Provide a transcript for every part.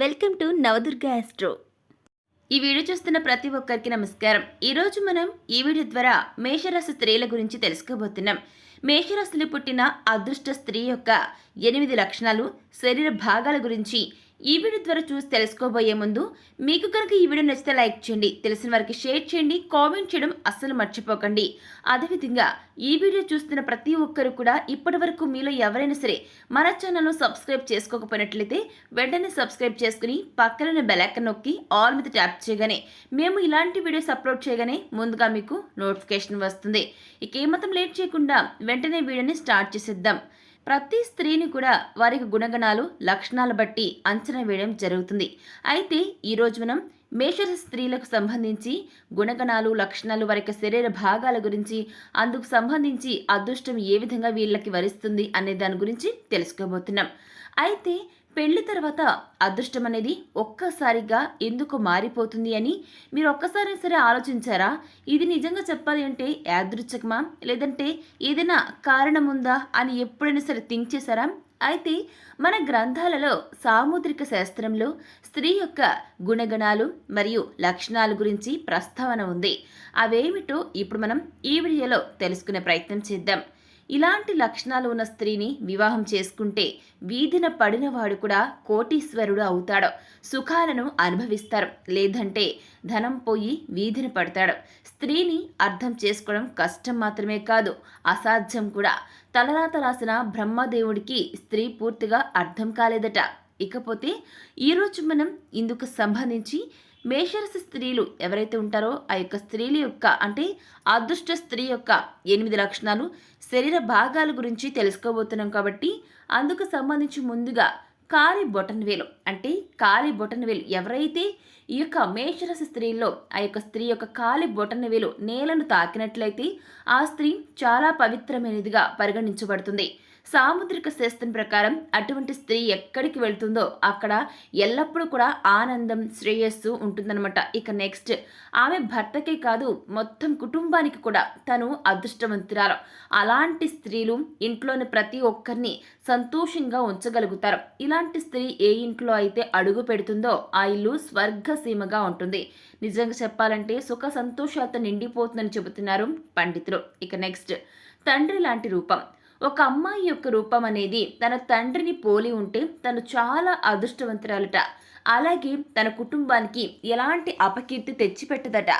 Welcome to Navadurga astro ఈ video చూస్తున్న ప్రతి ఒక్కరికి నమస్కారం. ఈరోజు మనం ఈ వీడియో ద్వారా మేషరాశి స్త్రీల గురించి తెలుసుకోబోతున్నాం. మేషరాశిలో పుట్టిన అదృష్ట స్త్రీ యొక్క ఎనిమిది లక్షణాలు శరీర భాగాల గురించి ఈ వీడియో ద్వారా చూసి తెలుసుకోబోయే ముందు మీకు కనుక ఈ వీడియో నచ్చితే లైక్ చేయండి తెలిసిన వారికి షేర్ చేయండి కామెంట్ చేయడం అస్సలు మర్చిపోకండి. అదేవిధంగా ఈ వీడియో చూస్తున్న ప్రతి ఒక్కరు కూడా ఇప్పటి వరకు మీలో ఎవరైనా సరే మన ఛానల్ను సబ్స్క్రైబ్ చేసుకోకపోయినట్లయితే వెంటనే సబ్స్క్రైబ్ చేసుకుని పక్కన బెలైకన్ నొక్కి ఆల్ మీద ట్యాప్ చేయగానే మేము ఇలాంటి వీడియోస్ అప్లోడ్ చేయగానే ముందుగా మీకు నోటిఫికేషన్ వస్తుంది. ఇక ఏమాత్రం లేట్ చేయకుండా వెంటనే వీడియోని స్టార్ట్ చేసేద్దాం. ప్రతి స్త్రీని కూడా వారికి గుణగణాలు లక్షణాలు బట్టి అంచనా వేయడం జరుగుతుంది. అయితే ఈరోజు మనం మేషర స్త్రీలకు సంబంధించి గుణగణాలు లక్షణాలు వారి శరీర భాగాల గురించి అందుకు సంబంధించి అదృష్టం ఏ విధంగా వీళ్ళకి వరిస్తుంది అనే దాని గురించి తెలుసుకోబోతున్నాం. అయితే పెళ్ళి తర్వాత అదృష్టం అనేది ఒక్కసారిగా ఎందుకు మారిపోతుంది అని మీరు ఒక్కసారి సరే ఆలోచించారా? ఇది నిజంగా చెప్పాలి అంటే యాదృచ్ఛకమా? లేదంటే ఏదైనా కారణం ఉందా అని ఎప్పుడైనా సరే థింక్ చేశారా? అయితే మన గ్రంథాలలో సాముద్రిక శాస్త్రంలో స్త్రీ యొక్క గుణగణాలు మరియు లక్షణాల గురించి ప్రస్తావన ఉంది. అవేమిటో ఇప్పుడు మనం ఈ వీడియోలో తెలుసుకునే ప్రయత్నం చేద్దాం. ఇలాంటి లక్షణాలు ఉన్న స్త్రీని వివాహం చేసుకుంటే వీధిన పడినవాడు కూడా కోటీశ్వరుడు అవుతాడు. సుఖాలను అనుభవిస్తారు. లేదంటే ధనం పోయి వీధిన పడతాడు. స్త్రీని అర్థం చేసుకోవడం కష్టం మాత్రమే కాదు అసాధ్యం కూడా. తలరాత రాసిన బ్రహ్మదేవుడికి స్త్రీ పూర్తిగా అర్థం కాలేదట. ఇకపోతే ఈరోజు మనం ఇందుకు సంబంధించి మేషరస స్త్రీలు ఎవరైతే ఉంటారో ఆ యొక్క స్త్రీల యొక్క అంటే అదృష్ట స్త్రీ యొక్క ఎనిమిది లక్షణాలు శరీర భాగాల గురించి తెలుసుకోబోతున్నాం కాబట్టి అందుకు సంబంధించి ముందుగా కాలి బొటన్ వేలు. అంటే కాలి బొటన్ వేలు ఎవరైతే ఈ యొక్క మేషరస స్త్రీల్లో ఆ యొక్క స్త్రీ యొక్క కాలి బొటన వేలు నేలను తాకినట్లయితే ఆ స్త్రీ చాలా పవిత్రమైనదిగా పరిగణించబడుతుంది. సాముద్రిక శాస్త్రం ప్రకారం అటువంటి స్త్రీ ఎక్కడికి వెళ్తుందో అక్కడ ఎల్లప్పుడూ కూడా ఆనందం శ్రేయస్సు ఉంటుందన్నమాట. ఇక నెక్స్ట్ ఆమె భర్తకే కాదు మొత్తం కుటుంబానికి కూడా తను అదృష్టవంతురాలు. అలాంటి స్త్రీలు ఇంట్లోని ప్రతి ఒక్కరిని సంతోషంగా ఉంచగలుగుతారు. ఇలాంటి స్త్రీ ఏ ఇంట్లో అయితే అడుగు పెడుతుందో ఆ ఇల్లు స్వర్గసీమగా ఉంటుంది. నిజంగా చెప్పాలంటే సుఖ సంతోషాలతో నిండిపోతుందని చెబుతున్నారు పండితులు. ఇక నెక్స్ట్ తండ్రి లాంటి రూపం. ఒక అమ్మాయి యొక్క రూపం అనేది తన తండ్రిని పోలి ఉంటే తను చాలా అదృష్టవంతురాలట. అలాగే తన కుటుంబానికి ఎలాంటి అపకీర్తి తెచ్చిపెట్టదట.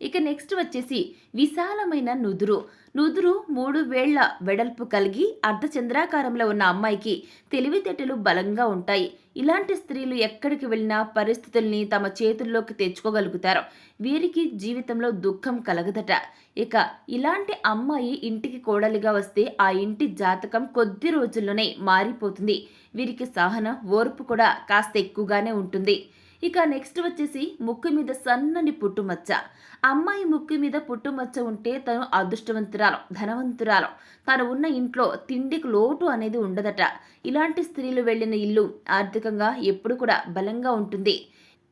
ఇక నెక్స్ట్ వచ్చేసి విశాలమైన నుదురు. నుదురు మూడు వేళ్ళ వెడల్పు కలిగి అర్ధచంద్రాకారంలో ఉన్న అమ్మాయికి తెలివితేటలు బలంగా ఉంటాయి. ఇలాంటి స్త్రీలు ఎక్కడికి వెళ్ళినా పరిస్థితుల్ని తమ చేతుల్లోకి తెచ్చుకోగలుగుతారు. వీరికి జీవితంలో దుఃఖం కలగదట. ఇక ఇలాంటి అమ్మాయి ఇంటికి కోడలిగా వస్తే ఆ ఇంటి జాతకం కొద్ది రోజుల్లోనే మారిపోతుంది. వీరికి సహన ఓర్పు కూడా కాస్త ఎక్కువగానే ఉంటుంది. ఇక నెక్స్ట్ వచ్చేసి ముక్కు మీద సన్నని పుట్టుమచ్చ. అమ్మాయి ముక్కు మీద పుట్టుమచ్చ ఉంటే తను అదృష్టవంతురాలు ధనవంతురాలు. తను ఉన్న ఇంట్లో తిండికి లోటు అనేది ఉండదట. ఇలాంటి స్త్రీలు వెళ్ళిన ఇల్లు ఆర్థికంగా ఎప్పుడు కూడా బలంగా ఉంటుంది.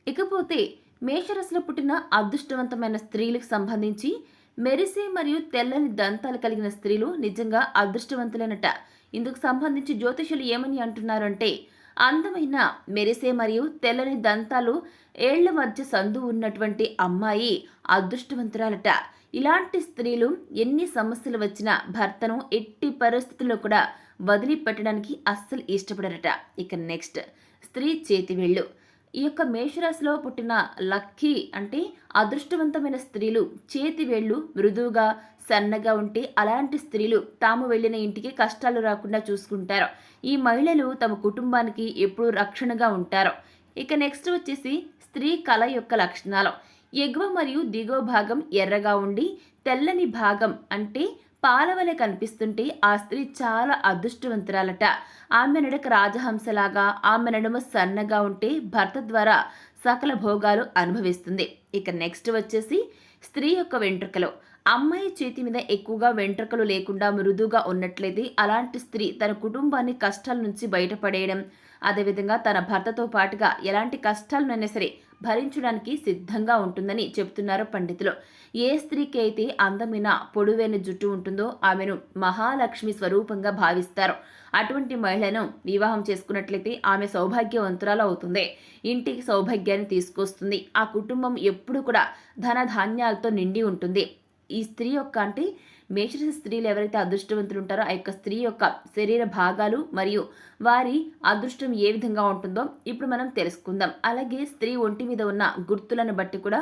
ఇకపోతే మేషరసలో పుట్టిన అదృష్టవంతమైన స్త్రీలకు సంబంధించి మెరిసే మరియు తెల్లని దంతాలు కలిగిన స్త్రీలు నిజంగా అదృష్టవంతులైనట. ఇందుకు సంబంధించి జ్యోతిషులు ఏమని అంటున్నారంటే అందమైన మెరిసే మరియు తెల్లని దంతాలు ఏళ్ళ మధ్య సందు ఉన్నటువంటి అమ్మాయి అదృష్టవంతురాలట. ఇలాంటి స్త్రీలు ఎన్ని సమస్యలు వచ్చినా భర్తను ఎట్టి పరిస్థితుల్లో కూడా వదిలిపెట్టడానికి అస్సలు ఇష్టపడరట. ఇక నెక్స్ట్ స్త్రీ చేతివేళ్ళు ఈ యొక్క మేషరాశిలో పుట్టిన లక్కీ అంటే అదృష్టవంతమైన స్త్రీలు చేతి వేళ్ళు మృదువుగా సన్నగా ఉంటే అలాంటి స్త్రీలు తాము వెళ్ళిన ఇంటికి కష్టాలు రాకుండా చూసుకుంటారు. ఈ మహిళలు తమ కుటుంబానికి ఎప్పుడు రక్షణగా ఉంటారు. ఇక నెక్స్ట్ వచ్చేసి స్త్రీ కళ యొక్క లక్షణాలు. ఎగువ మరియు దిగువ భాగం ఎర్రగా ఉండి తెల్లని భాగం అంటే పాలవలె కనిపిస్తుంటే ఆ స్త్రీ చాలా అదృష్టవంతురాలట. ఆమె నడక రాజహంసలాగా ఆమె నడుమ సన్నగా ఉంటే భర్త ద్వారా సకల భోగాలు అనుభవిస్తుంది. ఇక నెక్స్ట్ వచ్చేసి స్త్రీ యొక్క వెంట్రుకలు. అమ్మాయి చేతి మీద ఎక్కువగా వెంట్రుకలు లేకుండా మృదుగా ఉన్నట్లయితే అలాంటి స్త్రీ తన కుటుంబాన్ని కష్టాల నుంచి బయటపడేయడం అదేవిధంగా తన భర్తతో పాటుగా ఎలాంటి కష్టాలనైనా సరే భరించడానికి సిద్ధంగా ఉంటుందని చెబుతున్నారు పండితులు. ఏ స్త్రీకి అయితే అందమైన పొడువైన జుట్టు ఉంటుందో ఆమెను మహాలక్ష్మి స్వరూపంగా భావిస్తారు. అటువంటి మహిళను వివాహం చేసుకున్నట్లయితే ఆమె సౌభాగ్యవంతురాలు అవుతుంది. ఇంటికి సౌభాగ్యాన్ని తీసుకొస్తుంది. ఆ కుటుంబం ఎప్పుడు కూడా ధనధాన్యాలతో నిండి ఉంటుంది. ఈ స్త్రీ యొక్క అంటే మేషరాశి స్త్రీలు ఎవరైతే అదృష్టవంతులు ఉంటారో ఆ యొక్క స్త్రీ యొక్క శరీర భాగాలు మరియు వారి అదృష్టం ఏ విధంగా ఉంటుందో ఇప్పుడు మనం తెలుసుకుందాం. అలాగే స్త్రీ ఒంటి మీద ఉన్న గుర్తులను బట్టి కూడా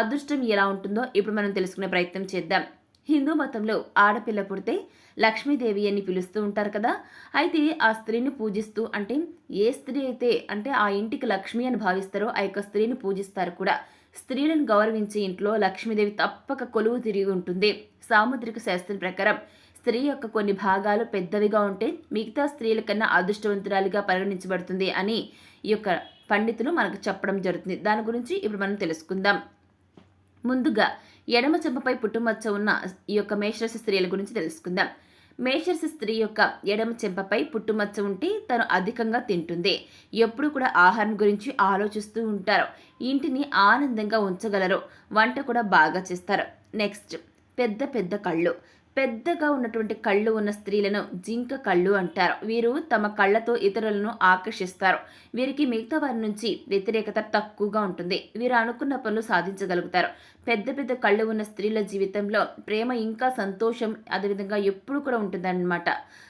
అదృష్టం ఎలా ఉంటుందో ఇప్పుడు మనం తెలుసుకునే ప్రయత్నం చేద్దాం. హిందూ మతంలో ఆడపిల్ల పుడితే లక్ష్మీదేవి అని పిలుస్తూ ఉంటారు కదా. అయితే ఆ స్త్రీని పూజిస్తూ అంటే ఏ స్త్రీ అయితే అంటే ఆ ఇంటికి లక్ష్మి అని భావిస్తారో ఆ యొక్క స్త్రీని పూజిస్తారు కూడా. స్త్రీలను గౌరవించే ఇంట్లో లక్ష్మీదేవి తప్పక కొలువు తిరిగి ఉంటుంది. సాముద్రిక శాస్త్రం ప్రకారం స్త్రీ యొక్క కొన్ని భాగాలు పెద్దవిగా ఉంటే మిగతా స్త్రీల కన్నా అదృష్టవంతురాలిగా పరిగణించబడుతుంది అని ఈ యొక్క పండితులు మనకు చెప్పడం జరుగుతుంది. దాని గురించి ఇప్పుడు మనం తెలుసుకుందాం. ముందుగా ఎడమ చెంపపై పుట్టుమచ్చ ఉన్న ఈ యొక్క మేషరాశి స్త్రీల గురించి తెలుసుకుందాం. మేషర్స్ స్త్రీ యొక్క ఎడమ చెంపపై పుట్టుమచ్చ ఉంటే తను అధికంగా తింటుంది. ఎప్పుడు కూడా ఆహారం గురించి ఆలోచిస్తూ ఉంటారు. ఇంటిని ఆనందంగా ఉంచగలరు. వంట కూడా బాగా చేస్తారు. నెక్స్ట్ పెద్ద పెద్ద కళ్ళు. పెద్దగా ఉన్నటువంటి కళ్ళు ఉన్న స్త్రీలను జింక కళ్ళు అంటారు. వీరు తమ కళ్ళతో ఇతరులను ఆకర్షిస్తారు. వీరికి మిగతా వారి నుంచి వ్యతిరేకత తక్కువగా ఉంటుంది. వీరు అనుకున్న పనులు సాధించగలుగుతారు. పెద్ద పెద్ద కళ్ళు ఉన్న స్త్రీల జీవితంలో ప్రేమ ఇంకా సంతోషం అదేవిధంగా ఎప్పుడు కూడా ఉంటుందన్నమాట.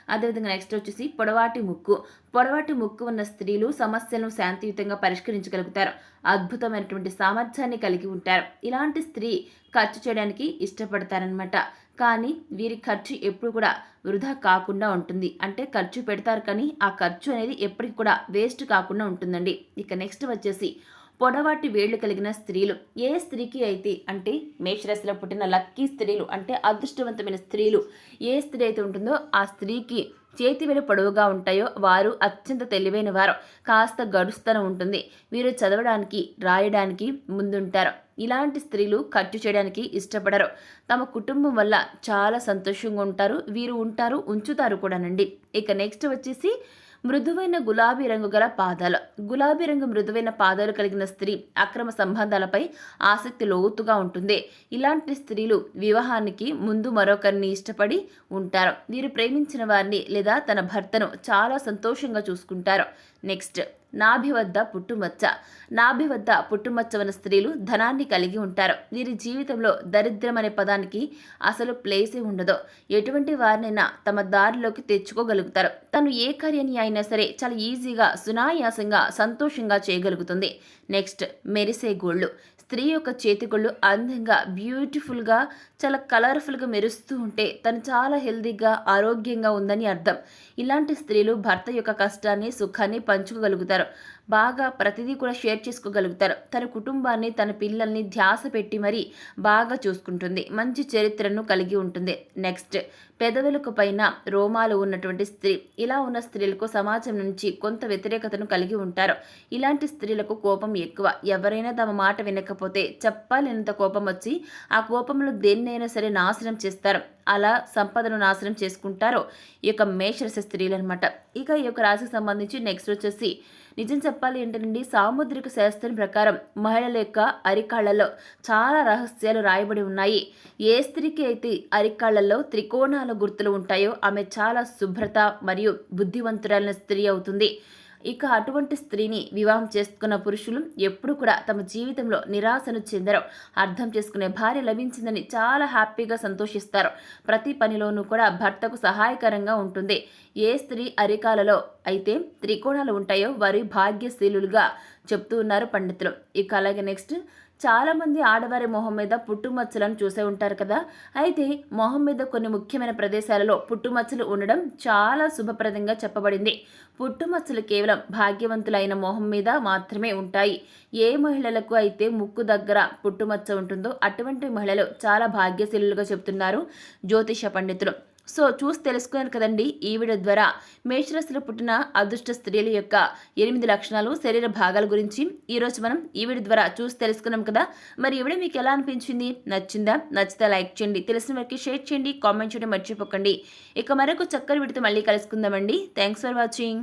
అదేవిధంగా నెక్స్ట్ వచ్చేసి పొడవాటి ముక్కు. పొడవాటి ముక్కు ఉన్న స్త్రీలు సమస్యలను శాంతియుతంగా పరిష్కరించగలుగుతారు. అద్భుతమైనటువంటి సామర్థ్యాన్ని కలిగి ఉంటారు. ఇలాంటి స్త్రీ ఖర్చు చేయడానికి ఇష్టపడతారనమాట కానీ వీరి ఖర్చు ఎప్పుడు కూడా వృధా కాకుండా ఉంటుంది. అంటే ఖర్చు పెడతారు కానీ ఆ ఖర్చు అనేది ఎప్పటికి కూడా వేస్ట్ కాకుండా ఉంటుందండి. ఇక నెక్స్ట్ వచ్చేసి పొడవాటి వేళ్ళు కలిగిన స్త్రీలు. ఏ స్త్రీకి అయితే అంటే మేషరాశిలో పుట్టిన లక్కీ స్త్రీలు అంటే అదృష్టవంతమైన స్త్రీలు ఏ స్త్రీ అయితే ఉంటుందో ఆ స్త్రీకి చేతి వేలు పొడవుగా ఉంటాయో వారు అత్యంత తెలివైన వారు. కాస్త గడుస్తనం ఉంటుంది. వీరు చదవడానికి రాయడానికి ముందుంటారు. ఇలాంటి స్త్రీలు ఖర్చు చేయడానికి ఇష్టపడరు. తమ కుటుంబం వల్ల చాలా సంతోషంగా ఉంటారు. వీరు ఉంటారు ఉంచుతారు కూడానండి. ఇక నెక్స్ట్ వచ్చేసి మృదువైన గులాబీ రంగు గల పాదాలు. గులాబీ రంగు మృదువైన పాదాలు కలిగిన స్త్రీ అక్రమ సంబంధాలపై ఆసక్తి లోతుగా ఉంటుంది. ఇలాంటి స్త్రీలు వివాహానికి ముందు మరొకరిని ఇష్టపడి ఉంటారు. వీరు ప్రేమించిన వారిని లేదా తన భర్తను చాలా సంతోషంగా చూసుకుంటారు. నెక్స్ట్ నాభి వద్ద పుట్టుమచ్చ. నాభి వద్ద పుట్టుమచ్చ ఉన్న స్త్రీలు ధనాన్ని కలిగి ఉంటారు. వీరి జీవితంలో దరిద్రం అనే పదానికి అసలు ప్లేసే ఉండదు. ఎటువంటి వారినైనా తమ దారిలోకి తెచ్చుకోగలుగుతారు. తను ఏ కార్యాన్ని అయినా సరే చాలా ఈజీగా సునాయాసంగా సంతోషంగా చేయగలుగుతుంది. నెక్స్ట్ మెరిసే గోళ్ళు. స్త్రీ యొక్క చేతికొళ్ళు అందంగా బ్యూటిఫుల్గా చాలా కలర్ఫుల్గా మెరుస్తూ ఉంటే తను చాలా హెల్దీగా ఆరోగ్యంగా ఉందని అర్థం. ఇలాంటి స్త్రీలు భర్త యొక్క కష్టాన్ని సుఖాన్ని పంచుకోగలుగుతారు. చేశారు బాగా ప్రతిదీ కూడా షేర్ చేసుకోగలుగుతారు. తన కుటుంబాన్ని తన పిల్లల్ని ధ్యాస పెట్టి మరీ బాగా చూసుకుంటుంది. మంచి చరిత్రను కలిగి ఉంటుంది. నెక్స్ట్ పెదవులకు పైన రోమాలు ఉన్నటువంటి స్త్రీ. ఇలా ఉన్న స్త్రీలకు సమాజం నుంచి కొంత వ్యతిరేకతను కలిగి ఉంటారు. ఇలాంటి స్త్రీలకు కోపం ఎక్కువ. ఎవరైనా తమ మాట వినకపోతే చెప్పాలనంత కోపం వచ్చి ఆ కోపంలో దేన్నైనా సరే నాశనం చేస్తారు. అలా సంపదను నాశనం చేసుకుంటారో. ఈ యొక్క మేషరస స్త్రీలు అనమాట ఇక ఈ యొక్క రాశికి సంబంధించి నెక్స్ట్ వచ్చేసి నిజం చెప్పాలి ఏంటంటే సాముద్రిక శాస్త్రం ప్రకారం మహిళల యొక్క అరికాళ్ళలో చాలా రహస్యాలు రాయబడి ఉన్నాయి. ఏ స్త్రీకి అయితే అరికాళ్ళలో త్రికోణాల గుర్తులు ఉంటాయో ఆమె చాలా శుభ్రత మరియు బుద్ధివంతురాలైన స్త్రీ అవుతుంది. ఇక అటువంటి స్త్రీని వివాహం చేసుకున్న పురుషులు ఎప్పుడు కూడా తమ జీవితంలో నిరాశను చెందరు. అర్థం చేసుకునే భార్య లభించిందని చాలా హ్యాపీగా సంతోషిస్తారు. ప్రతి పనిలోనూ కూడా భర్తకు సహాయకరంగా ఉంటుంది. ఏ స్త్రీ అరికాలలో అయితే త్రికోణాలు ఉంటాయో వారి భాగ్యశీలులుగా చెప్తూ ఉన్నారు పండితులు. ఇక అలాగే నెక్స్ట్ చాలామంది ఆడవారి మొహం మీద పుట్టుమచ్చలను చూసే ఉంటారు కదా. అయితే మొహం మీద కొన్ని ముఖ్యమైన ప్రదేశాలలో పుట్టుమచ్చలు ఉండడం చాలా శుభప్రదంగా చెప్పబడింది. పుట్టుమచ్చలు కేవలం భాగ్యవంతులైన మొహం మీద మాత్రమే ఉంటాయి. ఏ మహిళలకు అయితే ముక్కు దగ్గర పుట్టుమచ్చ ఉంటుందో అటువంటి మహిళలు చాలా భాగ్యశీలులుగా చెప్తున్నారు జ్యోతిష పండితులు. సో చూసి తెలుసుకున్నారు కదండి ఈ వీడియో ద్వారా. మేషరాశిలో పుట్టిన అదృష్ట స్త్రీల యొక్క ఎనిమిది లక్షణాలు శరీర భాగాల గురించి ఈరోజు మనం ఈ వీడియో ద్వారా చూసి తెలుసుకున్నాం కదా. మరి ఈ వీడియో మీకు ఎలా అనిపించింది? నచ్చిందా? నచ్చితే లైక్ చేయండి. తెలిసిన వారికి షేర్ చేయండి. కామెంట్ చేయడం మర్చిపోకండి. ఇక మరొక చక్కని వీడితో మళ్ళీ కలుసుకుందామండి. Thanks for watching.